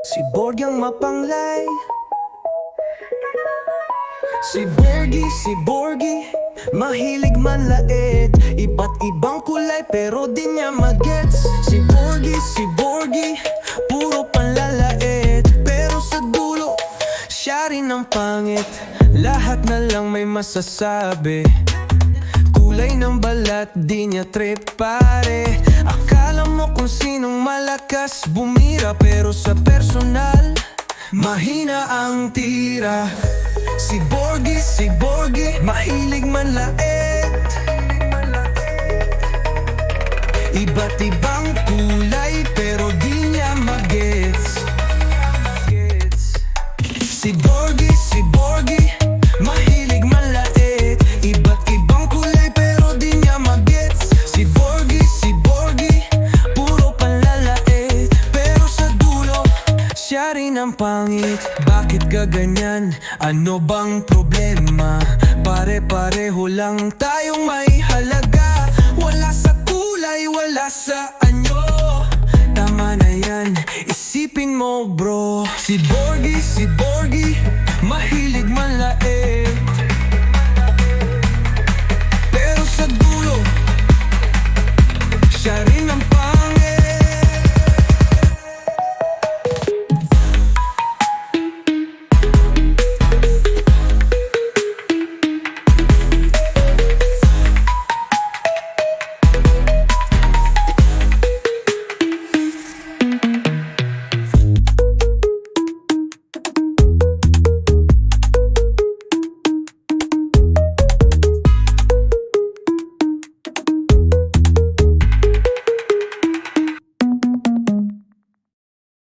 Si Borgyang mapanglay. Si Borgy, si Borgy Mahilig manlait Iba't ibang kulay pero di niya magets. Si Borgy, si Borgy Puro panlalait Pero sa dulo Siya rin ang pangit. Lahat na lang may masasabi Kulay ng balat, di niya trip pare Akala mo kung sinong malakas bumira Pero sa personal, mahina ang tira. Si Borgy, si Borgy, mahilig manlait Iba't ibang kulay pero di niya magets. Si Borgy, si Borgy, mahilig rin ang pangit. Bakit ka ganyan? Ano bang problema? Pare-pareho lang tayong may halaga. Wala sa kulay, wala sa anyo. Tama na yan, isipin mo bro. Si Borgy, si Borgy